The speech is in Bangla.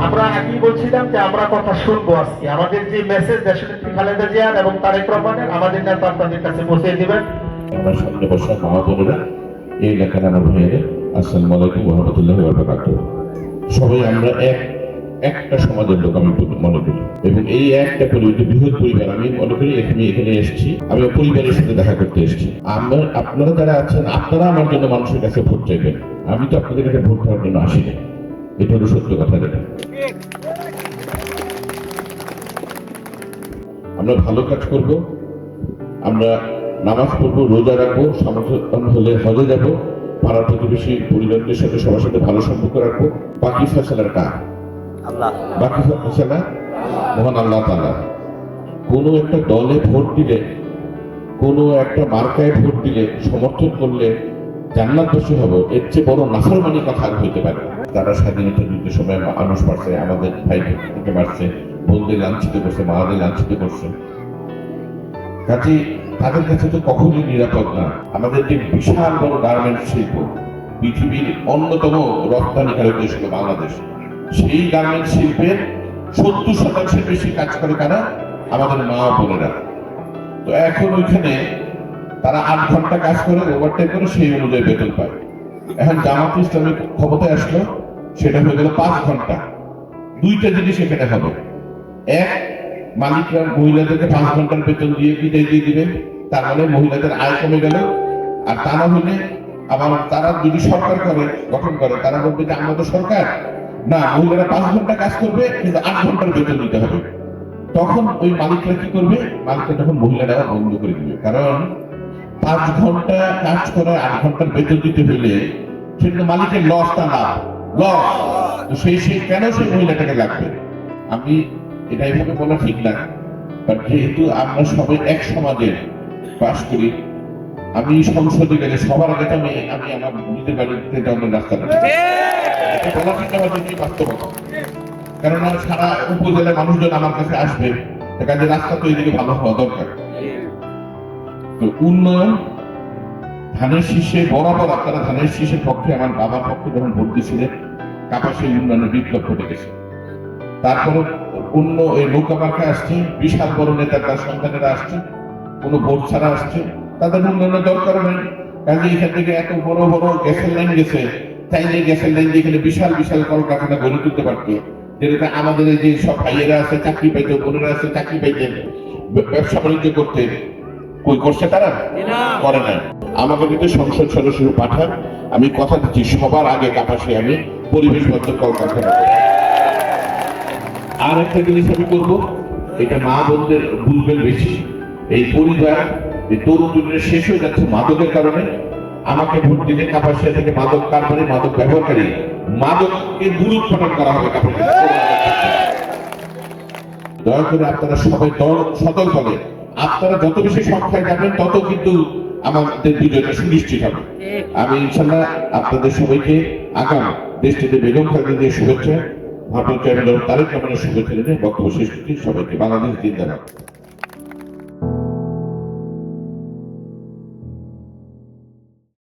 আমরা আগেই বলছিলাম যে আমরা কথা শুনব আজকে। আমাদের যে মেসেজ দেশনেত্রী খালেদা জিয়ার এবং তারেক রহমানের, আমাদের নেতা আপনাদের কাছে পৌঁছে দিবেন। সামনে এই আলাইকুম রহমতুল্লাহ সবাই আমরা এক, একটা সমাজের লোক, আমি মনে করি। এবং এই একটা পরিবার, বৃহৎ পরিবার, আমি মনে করি এখানে এখানে এসেছি। আমি পরিবারের সাথে দেখা করতে এসেছি। আমরা, আপনারা যারা আছেন, আপনারা আমার জন্য মানুষের কাছে ভোট চাইবেন। আমি তো আপনাদের কাছে ভোট করার জন্য আসিনি। এটা হলো সত্য কথা যেটা আমরা ভালো কাজ করব আমরা নামাজ পড়ব রোজা রাখব সামর্থ্য হলে হজে যাব পাড়া প্রতিবেশী পরিবারদের সাথে সবার সাথে ভালো সম্পর্ক রাখব বাকি ফেসলার কাজ। বাকি ফেসলা? মহান আল্লাহ তালা কোনো একটা দলে ভোট দিলে কোনো একটা মার্কায় ভোট দিলে সমর্থন করলে জান্নাতবাসী হব এর চেয়ে বড় নাফরমানি কথা আর হইতে পারে। তারা স্বাধীনতা যুদ্ধের সময় মানুষ মারছে, আমাদের ভাই থেকে মারছে, বোনদের লাঞ্ছিত করছে মাদের লাঞ্ছিত করছে। কাজে তাদের কাছে তো কখনোই নিরাপদ না। আমাদের যে বিশাল বড় গার্মেন্ট শিল্প, পৃথিবীর অন্যতম রপ্তানিকারক দেশ হলো বাংলাদেশ, সেই গার্মেন্ট শিল্পের সত্তর শতাংশের বেশি কাজ করে কারা আমাদের মা বোনেরা। তো এখন ওইখানে তারা আট ঘণ্টা কাজ করে ওভারটাইম করে, সেই অনুযায়ী বেতন পায়। এখন জামাত ইসলামিক ক্ষমতায় আসলো, সেটা হয়ে গেল পাঁচ ঘণ্টা। দুইটা জিনিস এখানে হবে এক, মালিকরা মহিলাদেরকে পাঁচ ঘণ্টার বেতন দিয়ে বিদায় দিয়ে দিবে, তার মানে মহিলাদের আয় কমে গেল। আর তা না হলে আবার তারা যদি সরকার করে, গঠন করে, তারা বলবে যে আমাদের সরকার। না, মহিলারা পাঁচ ঘণ্টা কাজ করবে, কিন্তু আট ঘণ্টার বেতন দিতে হবে। তখন ওই মালিকরা কি করবে? মালিকরা তখন মহিলারা বন্ধ করে দিবে। কারণ পাঁচ ঘণ্টা কাজ করে আট ঘণ্টার বেতন দিতে হলে সেটা তো মালিকের লসটা না লস তো সেই সেই কেন সেই মহিলাটাকে লাগবে? আমি এটা এইভাবে বলা ঠিক না। বাট যেহেতু আমরা সবাই এক সমাজে বাস করি আমি সংসদে গেলে সবার আগে তো আমি আমি আমার নিজের বাড়িতে যাওয়ার রাস্তা এটা বলা ঠিক না বাস্তবতা? কেননা সারা উপজেলার মানুষজন আমার কাছে আসবে কাজে রাস্তা তো এদিকে ভালো হওয়া দরকার। তো উন্নয়ন ধানের শীষে, বরাবর আপনারা ধানের শীষের পক্ষে, আমার বাবার পক্ষে যখন ভোট দিয়েছিলেন, কাপাসের উন্নয়নের বিপ্লব ঘটে গেছে। তারপরে অন্য এই নৌকা মার্কা আসছে, বিশাল বড় নেতা, তার সন্তানেরা আসছে, কোনো ভোট ছাড়া আসছে, তাদের উন্নয়নের দরকার নেই। কাজে এখান থেকে এত বড় বড় গ্যাসের লাইন গেছে তাই চাইলে গ্যাসের লাইন দিয়ে এখানে বিশাল বিশাল কলকারখানা গড়ে তুলতে পারতো। যেটা আমাদের যে সব ভাইয়েরা আছে, চাকরি পাইতে, বোনেরা আছে, চাকরি পাইতেন ব্যবসা বাণিজ্য করতে কই করছে তারা? করে না আমাকে কিন্তু সংসদ সদস্য পাঠান। আমি কথা দিচ্ছি সবার আগে কাপাসে আমি পরিবেশ বদ্ধ কলকারখানা। আর একটা জিনিস আমি করব এটা মা বোনদের বুঝবেন বেশি। এই পরিবার এই তরুণ দুনিয়া শেষ হয়ে যাচ্ছে মাদকের কারণে। আমাকে ভোট দিলে কাপাসিয়া থেকে মাদক কারবারি মাদক ব্যবহারকারী মাদককে দূরোৎপাদন করা হবে কাপাসিয়া। দয়া করে আপনারা সবাই দল সতর্ক হবে আপনারা যত বেশি সংখ্যায় যাবেন, তত কিন্তু আমাদের বিজয়টা সুনিশ্চিত হবে। আমি ইনশাল্লাহ আপনাদের সবাইকে আগাম দেশটিতে বেগম খালেদা দিয়ে শুভেচ্ছা ভট্টাচার্য তারেক রহমানের শুভেচ্ছা জানিয়ে বক্তব্য শেষ করছি। সবাইকে বাংলাদেশ জিন্দাবাদ।